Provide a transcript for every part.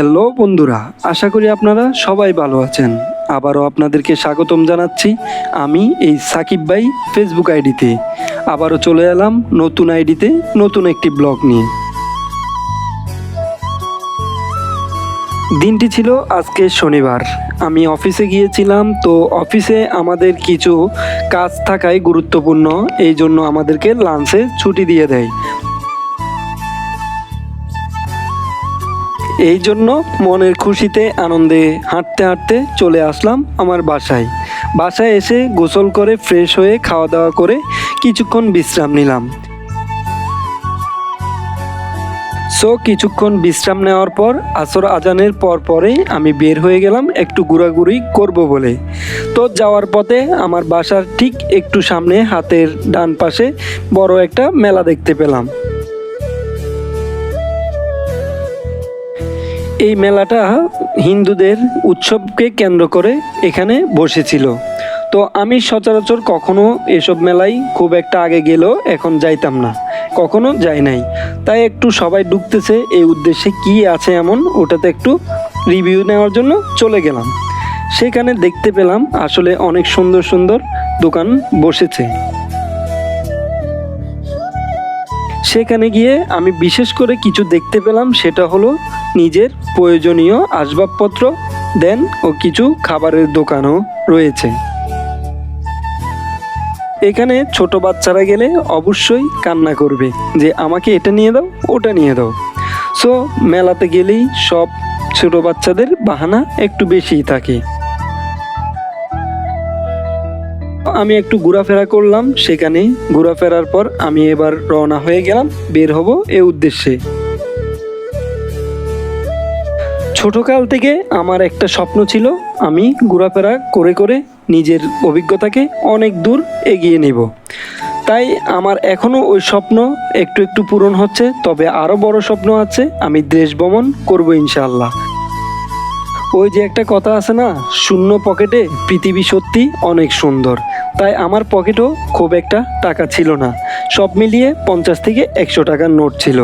Hello বন্ধুরা, আশা করি আপনারা সবাই ভালো আছেন। আবারও আপনাদেরকে স্বাগতম জানাচ্ছি আমি এই সাকিব ভাই ফেসবুক আইডিতে। আবারও চলে এলাম নতুন আইডিতে, নতুন একটি ব্লগ নিয়ে। দিনটি ছিল আজকে শনিবার। আমি অফিসে গিয়েছিলাম, তো অফিসে আমাদের কিছু কাজ থাকায় গুরুত্বপূর্ণ, এই জন্য আমাদেরকে লাঞ্চে ছুটি দিয়ে দেয়। এই জন্য মনের খুশিতে, আনন্দে হাঁটতে হাঁটতে চলে আসলাম আমার বাসায়। বাসায় এসে গোসল করে ফ্রেশ হয়ে খাওয়া দাওয়া করে কিছুক্ষণ বিশ্রাম নিলাম। সো কিছুক্ষণ বিশ্রাম নেওয়ার পর, আসর আজানের পর পরে আমি বের হয়ে গেলাম একটু ঘোরাঘুরি করব বলে। তো, যাওয়ার পথে আমার বাসার ঠিক একটু সামনে হাতের ডান পাশে বড় একটা মেলা দেখতে পেলাম। এই মেলাটা হিন্দুদের উৎসবকে কেন্দ্র করে এখানে বসেছিল। তো আমি সচরাচর কখনো এসব মেলায় খুব একটা আগে গেলেও এখন যাইতাম না। কখনো যাই নাই। তাই একটু সবাই ঢুকতেছে, এই উদ্দেশ্যে কি আছে এমন ওটাতে একটু রিভিউ নেওয়ার জন্য চলে গেলাম। সেখানে দেখতে পেলাম আসলে অনেক সুন্দর সুন্দর দোকান বসেছে। সেখানে গিয়ে আমি বিশেষ করে কিছু দেখতে পেলাম, সেটা হলো নিজের প্রয়োজনীয় আসবাবপত্র, দেন ও কিছু খাবারের দোকানও রয়েছে। এখানে ছোট বাচ্চারা গেলে অবশ্যই কান্না করবে যে, আমাকে এটা নিয়ে দাও, ওটা নিয়ে দাও। সো মেলাতে গেলেই সব ছোট বাচ্চাদের বাহানা একটু বেশিই থাকে। আমি একটু ঘোরাফেরা করলাম সেখানে ঘোরাফেরার পর আমি এবার রওনা হয়ে গেলাম, বের হব এ উদ্দেশ্যে। ছোটকাল থেকে আমার একটা স্বপ্ন ছিল, আমি ঘোরাফেরা করে করে নিজের অভিজ্ঞতাকে অনেক দূর এগিয়ে নেব। তাই আমার এখনও ওই স্বপ্ন একটু একটু পূরণ হচ্ছে, তবে আরও বড় স্বপ্ন আছে, আমি দেশ ভ্রমণ করব ইনশাআল্লাহ। ওই যে একটা কথা আছে না, শূন্য পকেটে পৃথিবী সত্যি অনেক সুন্দর। তাই আমার পকেটেও খুব একটা টাকা ছিল না। সব মিলিয়ে পঞ্চাশ থেকে একশো টাকার নোট ছিল।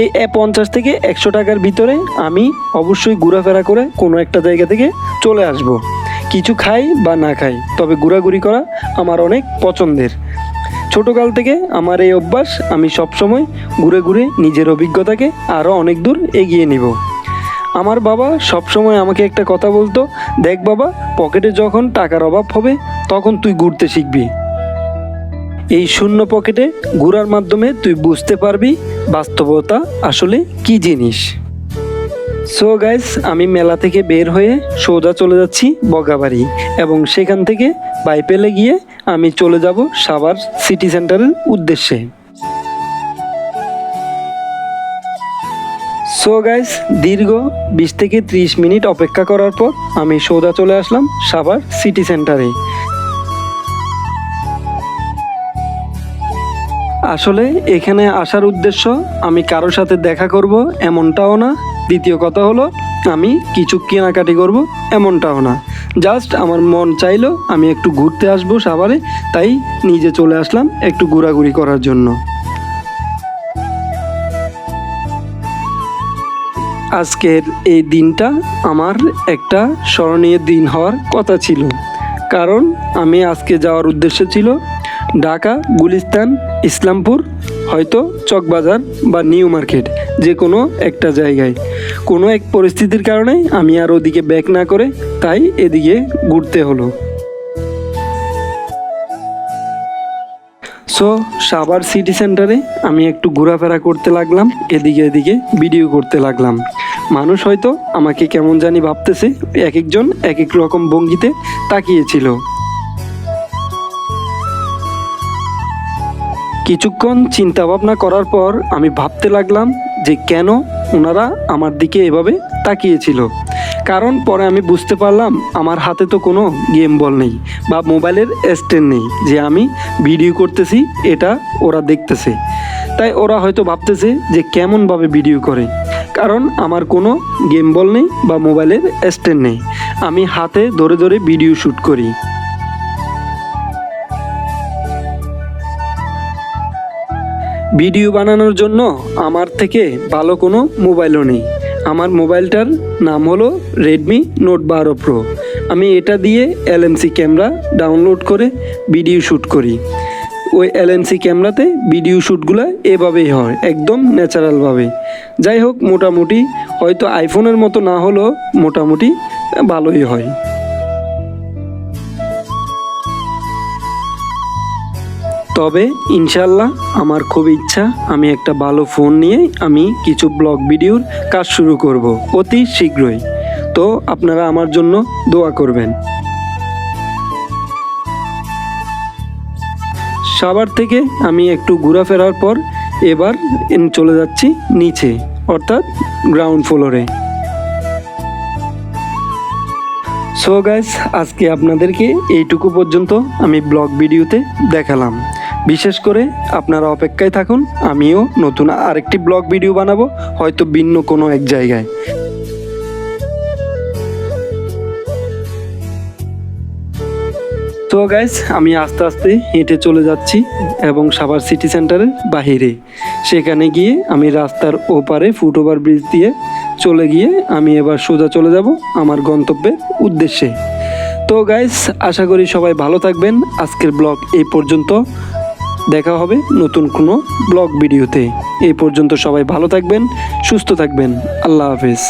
এই পঞ্চাশ থেকে একশো টাকার ভিতরে আমি অবশ্যই ঘোরাফেরা করে কোনো একটা জায়গা থেকে চলে আসব। কিছু খাই বা না খাই, তবে ঘোরাঘুরি করা আমার অনেক পছন্দের। ছোটোকাল থেকে আমার এই অভ্যাস আমি সবসময় ঘুরে ঘুরে নিজের অভিজ্ঞতাকে আরও অনেক দূর এগিয়ে নিব। আমার বাবা সবসময় আমাকে একটা কথা বলতো, দেখ বাবা, পকেটে যখন টাকার অভাব হবে তখন তুই ঘুরতে শিখবি। এই শূন্য পকেটে ঘোরার মাধ্যমে তুই বুঝতে পারবি বাস্তবতা আসলে কি জিনিস। সো গাইস আমি মেলা থেকে বের হয়ে সোজা চলে যাচ্ছি বগাবাড়ি এবং সেখান থেকে বাইপেলে গিয়ে আমি চলে যাব সাভার সিটি সেন্টারের উদ্দেশ্যে। সো গাইস দীর্ঘ বিশ থেকে ত্রিশ মিনিট অপেক্ষা করার পর আমি সোজা চলে আসলাম সাভার সিটি সেন্টারে। আসলে এখানে আসার উদ্দেশ্য, আমি কারোর সাথে দেখা করব এমনটাও না। দ্বিতীয় কথা হলো, আমি কিছু কেনাকাটি করব এমনটাও না। জাস্ট আমার মন চাইলো আমি একটু ঘুরতে আসব সাভারে, তাই নিজে চলে আসলাম একটু ঘোরাঘুরি করার জন্য। আজকের এই দিনটা আমার একটা স্মরণীয় দিন হওয়ার কথা ছিল। কারণ আমি আজকে যাওয়ার উদ্দেশ্য ছিল ঢাকা, গুলিস্তান, ইসলামপুর, হয়তো চকবাজার বা নিউ মার্কেট যে কোনো একটা জায়গায়। কোনো এক পরিস্থিতির কারণে আমি আর ওদিকে ব্যাক না করে তাই এদিকে ঘুরতে হলো। সো সাভার সিটি সেন্টারে আমি একটু ঘোরাফেরা করতে লাগলাম, এদিকে এদিকে ভিডিও করতে লাগলাম। মানুষ হয়তো আমাকে কেমন জানি ভাবতেছে, এক একজন এক এক রকম ভঙ্গিতে তাকিয়েছিল। কিছুক্ষণ চিন্তা ভাবনা করার পর আমি ভাবতে লাগলাম যে কেন ওনারা আমার দিকে এভাবে তাকিয়েছিল। কারণ পরে আমি বুঝতে পারলাম আমার হাতে তো কোনো গেম বল নেই বা মোবাইলের স্ট্যান্ড নেই যে আমি ভিডিও করতেছি, এটা ওরা দেখতেছে। তাই ওরা হয়তো ভাবতেছে যে কেমনভাবে ভিডিও করে। কারণ আমার কোনো গেম বল নেই বা মোবাইলের স্ট্যান্ড নেই। আমি হাতে ধরে ধরে ভিডিও শ্যুট করি। ভিডিও বানানোর জন্য আমার থেকে ভালো কোনো মোবাইলও নেই। আমার মোবাইলটার নাম হলো রেডমি নোট বারো প্রো আমি এটা দিয়ে এলএমসি ক্যামেরা ডাউনলোড করে ভিডিও শ্যুট করি। ওই এলএমসি ক্যামেরাতে ভিডিও শ্যুটগুলো এভাবেই হয়, একদম ন্যাচারালভাবে। যাই হোক, মোটামুটি হয়তো আইফোনের মতো না হলেও মোটামুটি ভালোই হয়। তবে ইনশাল্লাহ আমার খুব ইচ্ছা আমি একটা ভালো ফোন নিয়ে আমি কিছু ব্লগ ভিডিওর কাজ শুরু করব অতি শীঘ্রই। তো আপনারা আমার জন্য দোয়া করবেন। সাভার থেকে আমি একটু ঘোরাফেরার পর এবার চলে যাচ্ছি নিচে, অর্থাৎ গ্রাউন্ড ফ্লোরে। সো গাইস আজকে আপনাদেরকে এইটুকু পর্যন্ত আমি ব্লগ ভিডিওতে দেখালাম। বিশেষ করে আপনারা অপেক্ষায় থাকুন, আমিও নতুন আরেকটি ব্লগ ভিডিও বানাবো, হয়তো ভিন্ন কোনো এক জায়গায়। তো গাইস আমি আস্তে আস্তে হেঁটে চলে যাচ্ছি এবং সাভার সিটি সেন্টারের বাহিরে। সেখানে গিয়ে আমি রাস্তার ওপারে ফুটওভার ব্রিজ দিয়ে চলে গিয়ে আমি এবার সোজা চলে যাব আমার গন্তব্যের উদ্দেশ্যে। তো গাইস আশা করি সবাই ভালো থাকবেন। আজকের ব্লগ এই পর্যন্ত। দেখা হবে নতুন কোনো ব্লগ ভিডিওতে। এই পর্যন্ত সবাই ভালো থাকবেন, সুস্থ থাকবেন। আল্লাহ হাফেজ।